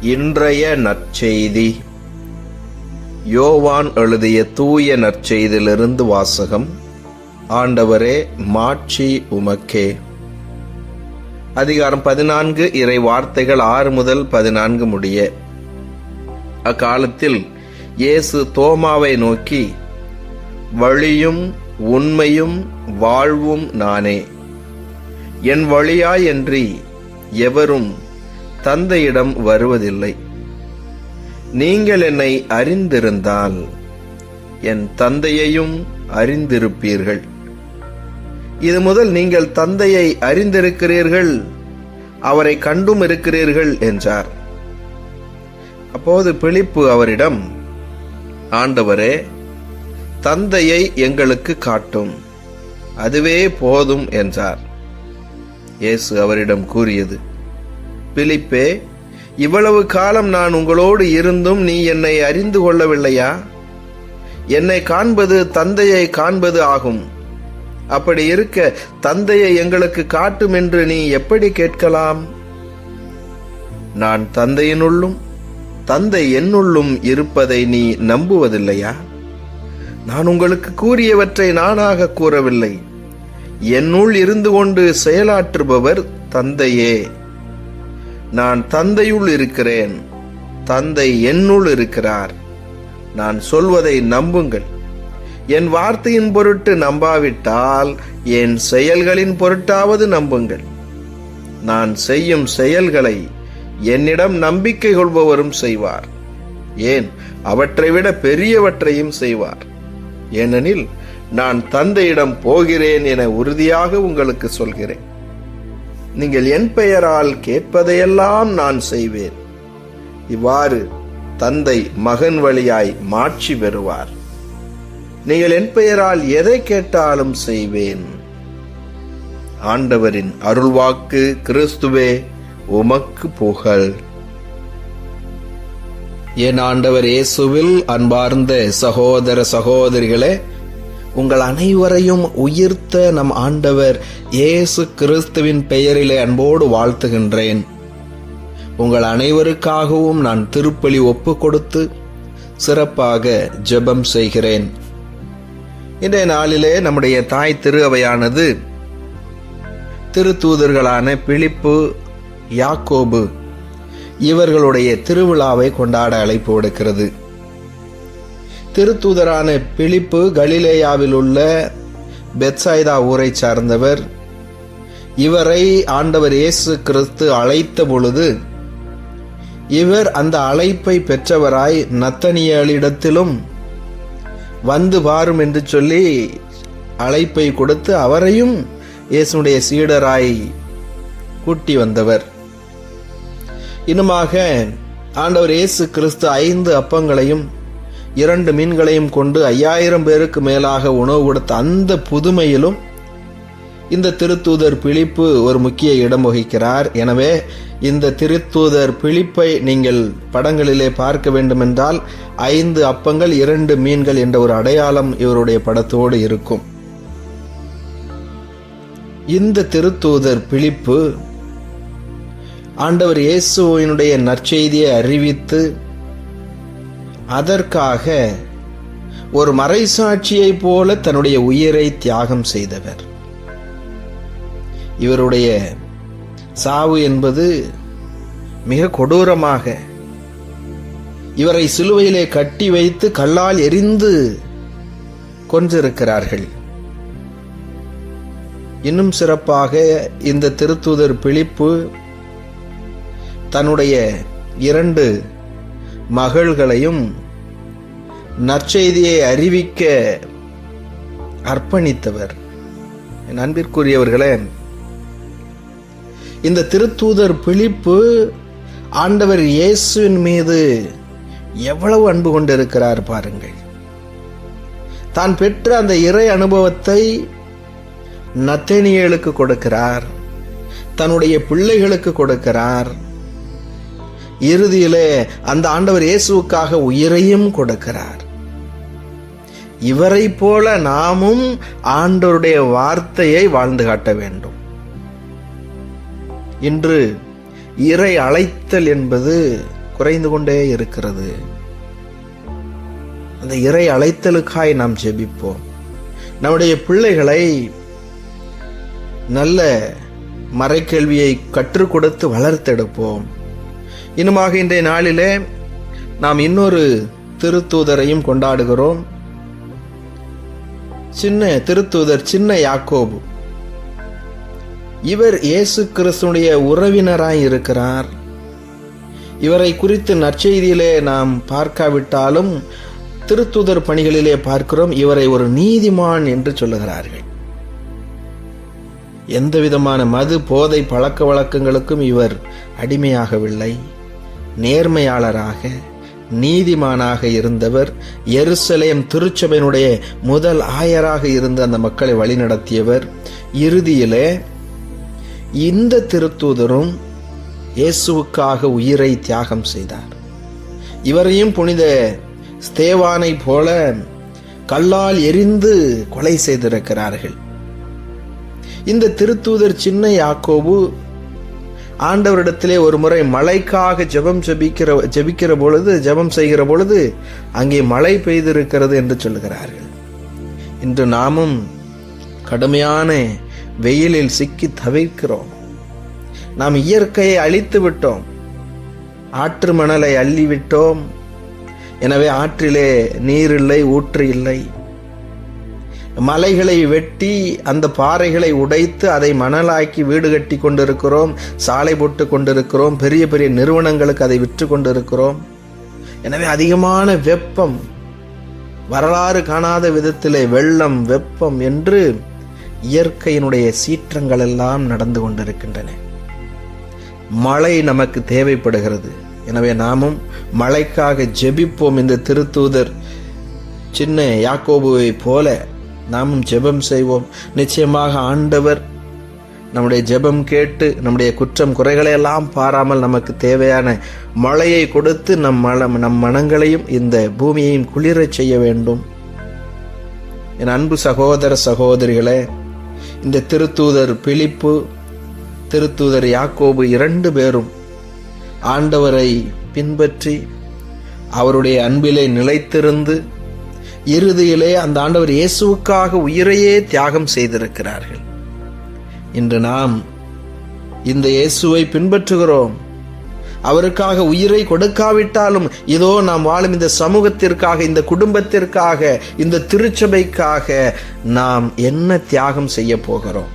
இன்றைய நற்செய்தி. யோவான் எழுதிய தூய நற்செய்தியிலிருந்து வாசகம். ஆண்டவரே மாட்சி உமக்கே. அதிகாரம் பதினான்கு இறை வார்த்தைகள் ஆறு முதல் பதினான்கு முடிய. அக்காலத்தில் இயேசு தோமாவை நோக்கி வழியும் உண்மையும் வாழ்வும் நானே. என் வழியாயன்றி எவரும் தந்தையிடம் வருவதில்லை. நீங்கள் என்னை அறிந்திருந்தால் என் தந்தையையும் அறிந்திருப்பீர்கள். இது முதல் நீங்கள் தந்தையை அறிந்திருக்கிறீர்கள் அவரை கண்டும் இருக்கிறீர்கள் என்றார். அப்போது பிழிப்பு அவரிடம் ஆண்டவரே தந்தையை எங்களுக்கு காட்டும் அதுவே போதும் என்றார். இயேசு அவரிடம் கூறியது பிலிப்பே இவ்வளவு காலம் நான் உங்களோடு இருந்தும் நீ என்னை அறிந்து கொள்ளவில்லையா? என்னை காண்பது தந்தையை காண்பது ஆகும். அப்படி இருக்க தந்தையை எங்களுக்கு காட்டும் என்று நீ எப்படி கேட்கலாம்? நான் தந்தையினுள்ளும் தந்தை என்னுள்ளும் இருப்பதை நீ நம்புவதில்லையா? நான் உங்களுக்கு கூறியவற்றை நானாக கூறவில்லை. என்னுள் இருந்து கொண்டு செயலாற்றுபவர் தந்தையே. நான் தந்தையுள் இருக்கிறேன். தந்தை என்னுள் இருக்கிறார். நான் சொல்வதை நம்புங்கள். என் வார்த்தையின் பொருட்டு நம்பாவிட்டால் என் செயல்களின் பொருட்டாவது நம்புங்கள். நான் செய்யும் செயல்களை என்னிடம் நம்பிக்கை கொள்பவரும் செய்வார். ஏன்? அவற்றை விட பெரியவற்றையும் செய்வார். ஏனெனில் நான் தந்தையிடம் போகிறேன் என உறுதியாக உங்களுக்கு சொல்கிறேன். நீங்கள் என் பெயரால் கேட்பதையெல்லாம் நான் செய்வேன். இவ்வாறு தந்தை மகன் வழியாய் மாட்சி பெறுவார். நீங்கள் என் பெயரால் எதை கேட்டாலும் செய்வேன். ஆண்டவரின் அருள்வாக்கு கிறிஸ்துவே உமக்கு புகழ். என் ஆண்டவர் இயேசுவில் அன்பார்ந்த சகோதர சகோதரிகளே உங்கள் அனைவரையும் உயிர்த்த நம் ஆண்டவர் இயேசு கிறிஸ்துவின் பெயரிலே அன்போடு வாழ்த்துகின்றேன். உங்கள் அனைவருக்காகவும் நான் திருப்பலி ஒப்பு கொடுத்து சிறப்பாக ஜெபம் செய்கிறேன். இன்றைய நாளிலே நம்முடைய தாய் திரு அவையானது திருத்தூதர்களான பிலிப்பு யாக்கோபு இவர்களுடைய திருவிழாவை கொண்டாட அழைப்பு விடுக்கிறது. திருத்தூதரான பிலிப்பு கலிலேயாவில் உள்ள பெத்சாய்தா ஊரை சார்ந்தவர். இவரை ஆண்டவர் இயேசு கிறிஸ்து அழைத்த பொழுது இவர் அந்த அழைப்பை பெற்றவராய் நத்தனியலிடத்திலும் வந்து பாரும் என்று சொல்லி அழைப்பை கொடுத்து அவரையும் இயேசுடைய சீடராய் கூட்டி வந்தவர். இன்னுமாக ஆண்டவர் இயேசு கிறிஸ்து ஐந்து அப்பங்களையும் இரண்டு மீன்களையும் கொண்டு ஐயாயிரம் பேருக்கு மேலாக உணவு கொடுத்த அந்த புதுமையிலும் இந்த திருத்தூதர் பிழிப்பு ஒரு முக்கிய இடம் வகிக்கிறார். எனவே இந்த திருத்தூதர் பிழிப்பை நீங்கள் படங்களிலே பார்க்க வேண்டுமென்றால் ஐந்து அப்பங்கள் இரண்டு மீன்கள் என்ற ஒரு அடையாளம் இவருடைய படத்தோடு இருக்கும். இந்த திருத்தூதர் பிழிப்பு ஆண்டவர் இயேசுவினுடைய நற்செய்தியை அறிவித்து அதற்காக ஒரு மறைசாட்சியைப் போல தன்னுடைய உயிரை தியாகம் செய்தவர். இவருடைய சாவு என்பது மிக கொடூரமாக இவரை சிலுவையிலே கட்டி வைத்து கல்லால் எரிந்து கொன்றிருக்கிறார்கள். இன்னும் சிறப்பாக இந்த திருத்தூதர் பிழிப்பு தன்னுடைய இரண்டு மகள்களையும் நற்செய்தியை அறிவிக்க அர்ப்பணித்தவர். என் அன்பிற்குரியவர்களே இந்த திருத்தூதர் பிழிப்பு ஆண்டவர் இயேசுவின் மீது எவ்வளவு அன்பு கொண்டிருக்கிறார் பாருங்கள். தான் பெற்ற அந்த இறை அனுபவத்தை நத்தேனியலுக்கு கொடுக்கிறார். தன்னுடைய பிள்ளைகளுக்கு கொடுக்கிறார். இறுதியிலே அந்த ஆண்டவர் இயேசுவுக்காக உயிரையும் கொடுக்கிறார். இவரை போல நாமும் ஆண்டவருடைய வார்த்தையை வாழ்ந்து காட்ட வேண்டும். இன்று இறை அழைத்தல் என்பது குறைந்து கொண்டே இருக்கிறது. அந்த இறை அழைத்தலுக்காய் நாம் ஜெபிப்போம். நம்முடைய பிள்ளைகளை நல்ல மறைக்கல்வியை கற்றுக் கொடுத்து வளர்த்தெடுப்போம். இன்னுமாக இன்றைய நாளிலே நாம் இன்னொரு திருத்தூதரையும் கொண்டாடுகிறோம். சின்ன திருத்தூதர் சின்ன யாக்கோபு. இவர் இயேசு கிறிஸ்துடைய உறவினராய் இருக்கிறார். இவரை குறித்து நற்செய்தியிலே நாம் பார்க்காவிட்டாலும் திருத்தூதர் பணிகளிலே பார்க்கிறோம். இவரை ஒரு நீதிமான் என்று சொல்லுகிறார்கள். எந்த விதமான மது போதை பழக்க வழக்கங்களுக்கும் இவர் அடிமையாகவில்லை. நேர்மையாளராக நீதிமானாக இருந்தவர் எருசலேம் திருச்சபையினுடைய முதல் ஆயராக இருந்து அந்த மக்களை வழிநடத்தியவர். இறுதியிலே இந்த திருத்தூதரும் இயேசுவுக்காக உயிரை தியாகம் செய்தார். இவரையும் புனித ஸ்தேவானை போல கல்லால் எரிந்து கொலை செய்திருக்கிறார்கள். இந்த திருத்தூதர் சின்ன யாக்கோபு ஆண்டவரிடத்திலே ஒரு முறை மழைக்காக ஜெபம் ஜெபிக்கிற ஜெபிக்கிற பொழுது ஜெபம் செய்கிற பொழுது அங்கே மழை பெய்திருக்கிறது என்று சொல்லுகிறார்கள். இன்று நாமும் கடுமையான வெயிலில் சிக்கி தவிக்கிறோம். நாம் இயற்கையை அழித்து விட்டோம். ஆற்று மணலை அள்ளிவிட்டோம். எனவே ஆற்றிலே நீர் இல்லை ஊற்று இல்லை மலைகளை வெட்டி அந்த பாறைகளை உடைத்து அதை மணலாக்கி வீடு கட்டி கொண்டிருக்கிறோம் சாலை போட்டு கொண்டிருக்கிறோம் பெரிய பெரிய நிறுவனங்களுக்கு அதை விற்று கொண்டிருக்கிறோம். எனவே அதிகமான வெப்பம் வரலாறு காணாத விதத்திலே வெள்ளம் வெப்பம் என்று இயற்கையினுடைய சீற்றங்கள் எல்லாம் நடந்து கொண்டிருக்கின்றன. மழை நமக்கு தேவைப்படுகிறது. எனவே நாமும் மழைக்காக ஜெபிப்போம் இந்த திருத்தூதர் சின்ன யாக்கோபுவை போல நாமும் ஜெபம் செய்வோம். நிச்சயமாக ஆண்டவர் நம்முடைய ஜெபம் கேட்டு நம்முடைய குற்றம் குறைகளை எல்லாம் பாராமல் நமக்கு தேவையான மழையை கொடுத்து நம் மனம் நம் மனங்களையும் இந்த பூமியையும் குளிரச் செய்ய வேண்டும். என் அன்பு சகோதர சகோதரிகளே இந்த திருத்தூதர் பிலிப்பு திருத்தூதர் யாக்கோபு இரண்டு பேரும் ஆண்டவரை பின்பற்றி அவருடைய அன்பிலே நிலைத்திருந்து இறுதியிலே அந்த ஆண்டவர் இயேசுவுக்காக உயிரையே தியாகம் செய்திருக்கிறார்கள். இன்று நாம் இந்த இயேசுவை பின்பற்றுகிறோம். அவருக்காக உயிரை கொடுக்காவிட்டாலும் இதோ நாம் வாழும் இந்த சமூகத்திற்காக இந்த குடும்பத்திற்காக இந்த திருச்சபைக்காக நாம் என்ன தியாகம் செய்ய போகிறோம்?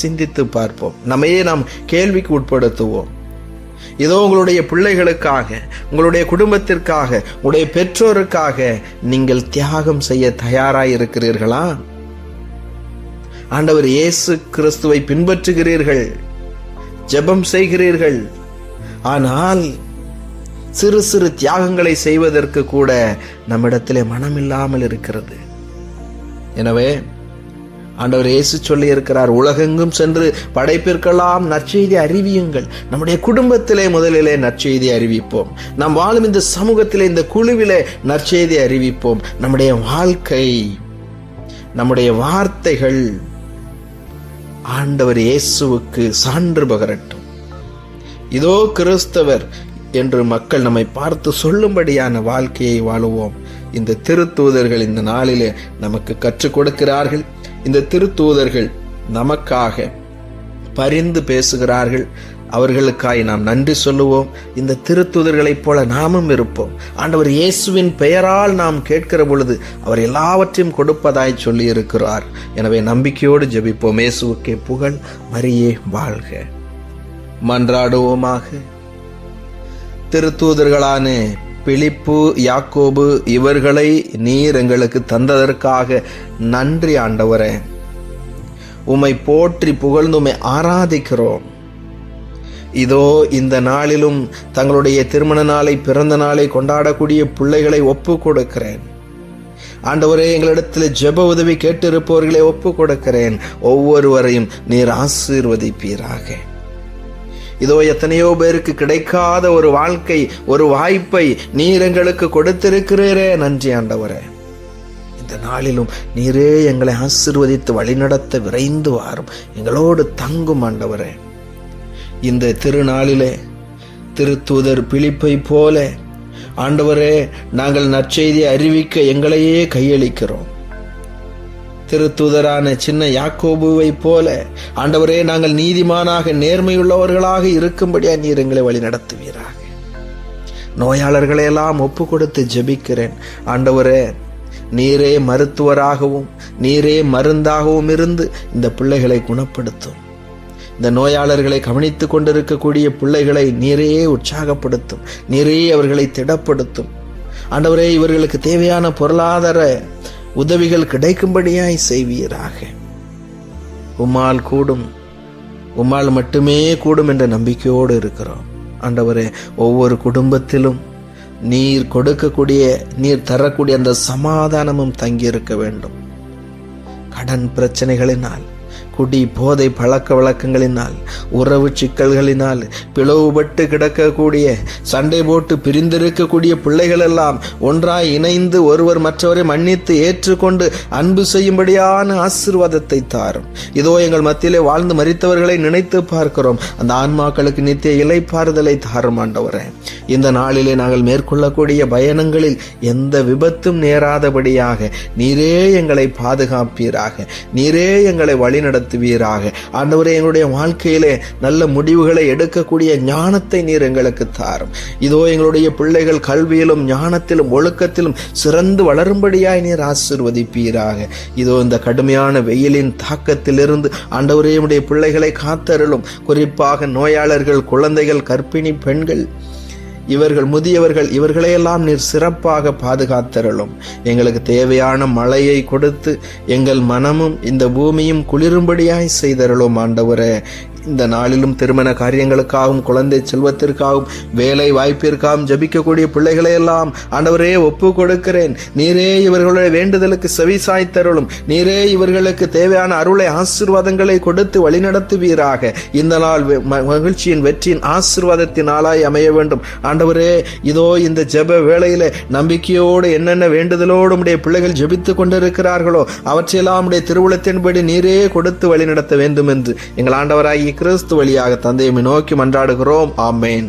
சிந்தித்து பார்ப்போம். நம்மையே நாம் கேள்விக்கு உட்படுத்துவோம். இதோ உங்களுடைய பிள்ளைகளுக்காக உங்களுடைய குடும்பத்திற்காக உங்களுடைய பெற்றோருக்காக நீங்கள் தியாகம் செய்ய தயாராக இருக்கிறீர்களா ஆண்டவர் இயேசு கிறிஸ்துவை பின்பற்றுகிறீர்கள் ஜெபம் செய்கிறீர்கள். ஆனால் சிறு சிறு தியாகங்களை செய்வதற்கு கூட நம்மிடத்திலே மனமில்லாமல் இருக்கிறது. எனவே ஆண்டவர் இயேசு சொல்லி இருக்கிறார் உலகெங்கும் சென்று படைப்பிற்கெல்லாம் நற்செய்தி அறிவியுங்கள். நம்முடைய குடும்பத்திலே முதலிலே நற்செய்தி அறிவிப்போம். நாம் வாழும் இந்த சமூகத்திலே இந்த குழுவிலே நற்செய்தி அறிவிப்போம். நம்முடைய வாழ்க்கை நம்முடைய வார்த்தைகள் ஆண்டவர் இயேசுவுக்கு சான்று பகரட்டும். இதோ கிறிஸ்தவர் என்று மக்கள் நம்மை பார்த்து சொல்லும்படியான வாழ்க்கையை வாழுவோம். இந்த திருத்தூதர்கள் இந்த நாளிலே நமக்கு கற்றுக் கொடுக்கிறார்கள். இந்த திருத்தூதர்கள் நமக்காக பரிந்து பேசுகிறார்கள். அவர்களுக்காய் நாம் நன்றி சொல்லுவோம். இந்த திருத்தூதர்களைப் போல நாமும் இருப்போம். ஆண்டவர் இயேசுவின் பெயரால் நாம் கேட்கிற பொழுது அவர் எல்லாவற்றையும் கொடுப்பதாய் சொல்லி இருக்கிறார் எனவே நம்பிக்கையோடு ஜெபிப்போம். இயேசுவுக்கே புகழ் மரியே வாழ்க. மன்றாடுவோமாக. திருத்தூதர்களான பிலிப்பு யாக்கோபு இவர்களை நீர் எங்களுக்கு தந்ததற்காக நன்றி ஆண்டவரே. உம்மை போற்றி புகழ்ந்து உமை ஆராதிக்கிறோம். இதோ இந்த நாளிலும் தங்களுடைய திருமண நாளை பிறந்த நாளை கொண்டாடக்கூடிய பிள்ளைகளை ஒப்பு கொடுக்கிறேன் ஆண்டவரே எங்களிடத்தில் ஜெப உதவி கேட்டிருப்பவர்களை ஒப்பு கொடுக்கிறேன் ஒவ்வொருவரையும் நீர் ஆசீர்வதிப்பீராக. இதோ எத்தனையோ பேருக்கு கிடைக்காத ஒரு வாழ்க்கை ஒரு வாய்ப்பை நீர் எங்களுக்கு கொடுத்திருக்கிறீரே. நன்றி ஆண்டவரே. இந்த நாளிலும் நீரே எங்களை ஆசிர்வதித்து வழிநடத்த விரைந்து வாரும். எங்களோடு தங்கும் ஆண்டவரே. இந்த திருநாளிலே திருத்தூதர் பிழிப்பை போல ஆண்டவரே நாங்கள் நற்செய்தியை அறிவிக்க எங்களையே கையளிக்கிறோம். திருத்தூதரான சின்ன யாக்கோபுவை போல. ஆண்டவரே நாங்கள் நீதிமானாக நேர்மையுள்ளவர்களாக இருக்கும்படியா நீர் எங்களை வழி நடத்துவீராக. நோயாளர்களை எல்லாம் ஒப்பு கொடுத்து ஜெபிக்கிறேன். ஆண்டவரே நீரே மருத்துவராகவும் நீரே மருந்தாகவும் இருந்து இந்த பிள்ளைகளை குணப்படுத்தும். இந்த நோயாளர்களை கவனித்து கொண்டிருக்கக்கூடிய பிள்ளைகளை நீரே உற்சாகப்படுத்தும். நீரே அவர்களை திடப்படுத்தும். ஆண்டவரே இவர்களுக்கு தேவையான பொருளாதார உதவிகள் கிடைக்கும்படியாய் செய்வீராக. உம்மால் கூடும் உம்மால் மட்டுமே கூடும் என்ற நம்பிக்கையோடு இருக்கிறோம். ஆண்டவரே ஒவ்வொரு குடும்பத்திலும் நீர் கொடுக்கக்கூடிய நீர் தரக்கூடிய அந்த சமாதானமும் தங்கி இருக்க வேண்டும். கடன் பிரச்சனைகளினால் குடி போதை பழக்க வழக்கங்களினால் உறவு சிக்கல்களினால் பிளவுபட்டு கிடக்கக்கூடிய சண்டை போட்டு பிரிந்திருக்கக்கூடிய பிள்ளைகள் எல்லாம் ஒன்றாய் இணைந்து ஒருவர் மற்றவரை மன்னித்து ஏற்றுக்கொண்டு அன்பு செய்யும்படியான ஆசீர்வாதத்தை தாரும். இதோ எங்கள் மத்தியிலே வாழ்ந்து மறித்தவர்களை நினைத்து பார்க்கிறோம். அந்த ஆன்மாக்களுக்கு நித்திய இலைப்பாறுதலை தாரும் ஆண்டவரே. இந்த நாளிலே நாங்கள் மேற்கொள்ளக்கூடிய பயணங்களில் எந்த விபத்தும் நேராதபடியாக நீரே எங்களை பாதுகாப்பீராக. நீரே எங்களை நடத்துவீராக. ஆண்டவரே எங்களுடைய வாழ்க்கையிலே நல்ல முடிவுகளை எடுக்கக்கூடிய ஞானத்தை நீர் எங்களுக்கு தாரும். இதோ எங்களுடைய பிள்ளைகள் கல்வியிலும் ஞானத்திலும் ஒழுக்கத்திலும் சிறந்து வளரும்படியாய் நீர் ஆசிர்வதிப்பீராக. இதோ இந்த கடுமையான வெயிலின் தாக்கத்திலிருந்து ஆண்டவரே உடைய பிள்ளைகளை காத்தருளும். குறிப்பாக நோயாளர்கள் குழந்தைகள் கர்ப்பிணி பெண்கள் இவர்கள் முதியவர்கள் இவர்களையெல்லாம் நீர் சிறப்பாக பாதுகாத்தருளும். எங்களுக்கு தேவையான மழையை கொடுத்து எங்கள் மனமும் இந்த பூமியும் குளிரும்படியாய் செய்தருளும் ஆண்டவரே. இந்த நாளிலும் திருமண காரியங்களுக்காகவும் குழந்தை செல்வத்திற்காகவும் வேலை வாய்ப்பிற்காகவும் ஜபிக்கக்கூடிய பிள்ளைகளை எல்லாம் ஆண்டவரே ஒப்பு கொடுக்கிறேன் நீரே இவர்களுடைய வேண்டுதலுக்கு செவி சாய்த்தருளும். நீரே இவர்களுக்கு தேவையான அருளை ஆசீர்வாதங்களை கொடுத்து வழிநடத்துவீராக. இந்த நாள் ம- மகிழ்ச்சியின் வெற்றியின் ஆசீர்வாதத்தின் நாளாய் அமைய வேண்டும். ஆண்டவரே இதோ இந்த ஜெப வேளையில நம்பிக்கையோடு என்னென்ன வேண்டுதலோடு உடைய பிள்ளைகள் ஜெபித்து கொண்டிருக்கிறார்களோ அவற்றையெல்லாம் உடைய திருவுளத்தின்படி நீரே கொடுத்து வழிநடத்த வேண்டும் என்று எங்கள் ஆண்டவராகி கிறிஸ்து வழியாக தந்தையை நோக்கி மன்றாடுகிறோம். ஆமேன்.